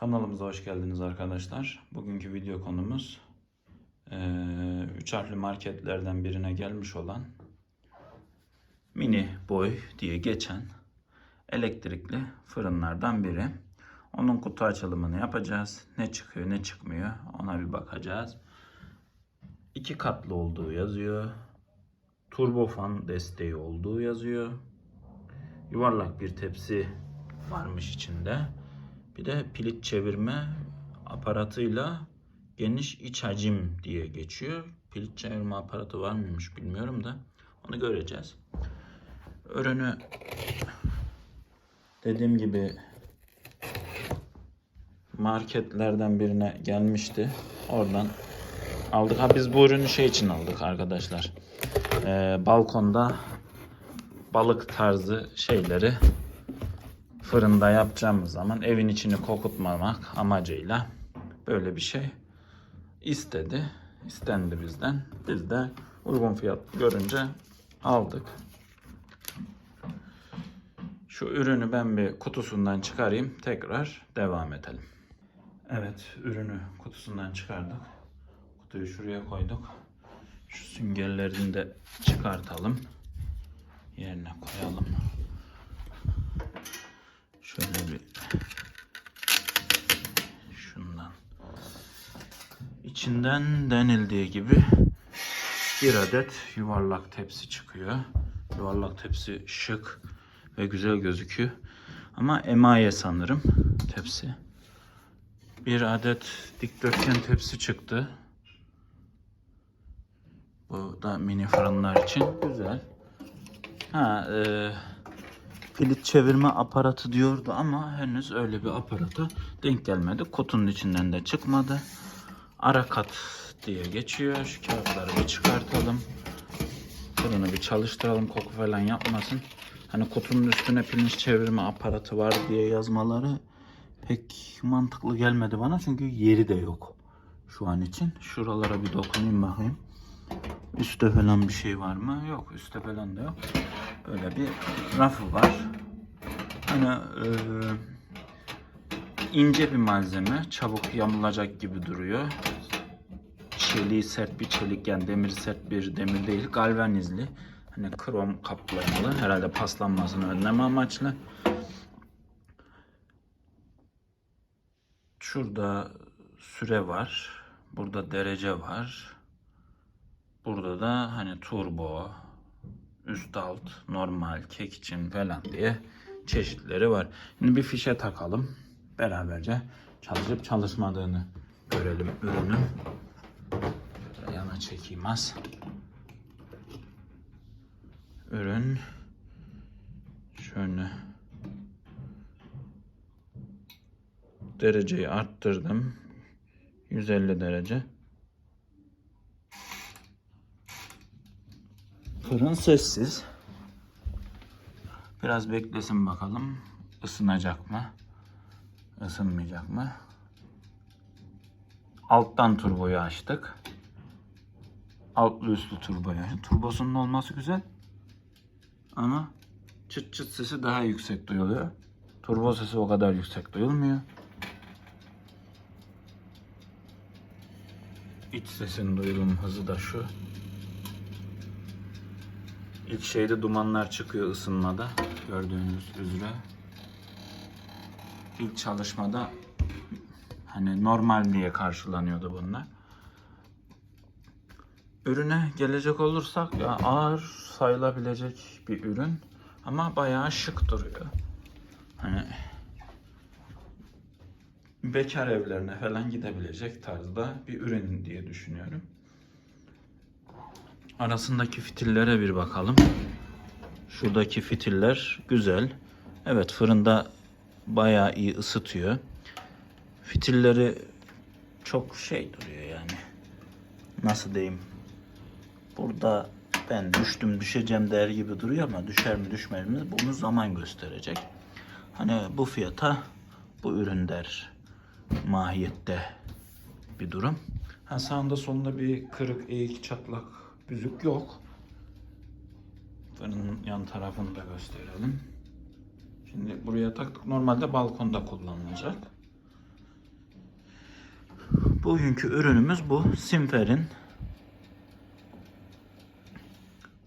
Kanalımıza hoş geldiniz arkadaşlar. Bugünkü video konumuz 3 harfli marketlerden birine gelmiş olan mini boy diye geçen elektrikli fırınlardan biri. Onun kutu açılımını yapacağız. Ne çıkıyor ne çıkmıyor ona bir bakacağız. İki katlı olduğu yazıyor. Turbofan desteği olduğu yazıyor. Yuvarlak bir tepsi varmış içinde. Bir de pilit çevirme aparatıyla geniş iç hacim diye geçiyor. Pilit çevirme aparatı var mıymış bilmiyorum da onu göreceğiz. Ürünü dediğim gibi marketlerden birine gelmişti. Oradan aldık. Ha biz bu ürünü şey için aldık arkadaşlar. Ee, balkonda balık tarzı şeyleri fırında yapacağımız zaman evin içini kokutmamak amacıyla böyle bir şey istedi. istendi bizden. Biz de uygun fiyat görünce aldık. Şu ürünü ben bir kutusundan çıkarayım. Tekrar devam edelim. Evet, ürünü kutusundan çıkardık. Kutuyu şuraya koyduk. Şu süngerlerini de çıkartalım. Yerine koyalım. Şöyle bir şundan. İçinden denildiği gibi bir adet yuvarlak tepsi çıkıyor. Yuvarlak tepsi şık ve güzel gözüküyor. Ama emaye sanırım tepsi. Bir adet dikdörtgen tepsi çıktı. Bu da mini fırınlar için güzel. Ha, e, pilit çevirme aparatı diyordu ama henüz öyle bir aparata denk gelmedi. Kutunun içinden de çıkmadı. Ara kat diye geçiyor. Şu kağıtları bir çıkartalım. Fırını bir çalıştıralım koku falan yapmasın. Hani kutunun üstüne pirinç çevirme aparatı var diye yazmaları pek mantıklı gelmedi bana çünkü yeri de yok şu an için. Şuralara bir dokunayım bakayım. Üste falan bir şey var mı? Yok. Üste falan da yok. Böyle bir rafı var. Hani e, ince bir malzeme. Çabuk yamulacak gibi duruyor. Çeliği sert bir çelik yani demir sert bir demir değil. Galvanizli. Hani krom kaplamalı. Herhalde paslanmasını önleme amaçlı. Şurada süre var. Burada derece var. Burada da hani turbo, üst alt, normal, kek için falan diye çeşitleri var. Şimdi bir fişe takalım. Beraberce çalışıp çalışmadığını görelim ürünün. Şöyle Yana çekeyim az. Ürün şöyle dereceyi arttırdım. 150 derece. Fırın sessiz. Biraz beklesin bakalım. Isınacak mı? Isınmayacak mı? Alttan turboyu açtık. Altlı üstlü turboyu açtık. Turbosunun olması güzel. Ama çıt çıt sesi daha yüksek duyuluyor. Turbo sesi o kadar yüksek duyulmuyor. İç sesin duyulum hızı da şu. İlk şeyde dumanlar çıkıyor ısınmada gördüğünüz üzere. İlk çalışmada hani normal diye karşılanıyordu bunlar. Ürüne gelecek olursak ya ağır sayılabilecek bir ürün ama bayağı şık duruyor. Hani bekar evlerine falan gidebilecek tarzda bir ürün diye düşünüyorum. Arasındaki fitillere bir bakalım. Şuradaki fitiller güzel. Evet fırında bayağı iyi ısıtıyor. Fitilleri çok şey duruyor yani. Nasıl diyeyim? Burada ben düştüm düşeceğim der gibi duruyor ama düşer mi düşmez mi bunu zaman gösterecek. Hani bu fiyata bu ürün der mahiyette bir durum. Ha sağında solunda bir kırık, eğik, çatlak, büzük yok. Fırının yan tarafını da gösterelim. Şimdi buraya taktık. Normalde balkonda kullanılacak. Bugünkü ürünümüz bu. Simfer'in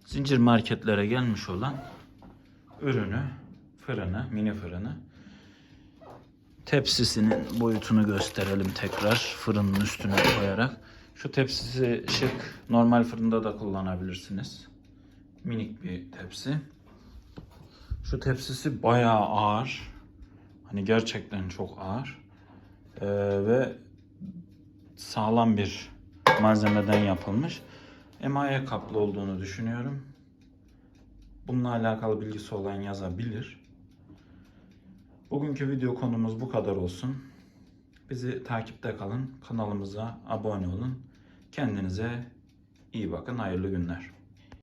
zincir marketlere gelmiş olan ürünü, fırını, mini fırını. Tepsisinin boyutunu gösterelim tekrar fırının üstüne koyarak. Şu tepsisi şık. Normal fırında da kullanabilirsiniz. Minik bir tepsi. Şu tepsisi bayağı ağır. Hani gerçekten çok ağır. Ee, ve sağlam bir malzemeden yapılmış. Emaye kaplı olduğunu düşünüyorum. Bununla alakalı bilgisi olan yazabilir. Bugünkü video konumuz bu kadar olsun. Bizi takipte kalın. Kanalımıza abone olun. Kendinize iyi bakın. Hayırlı günler.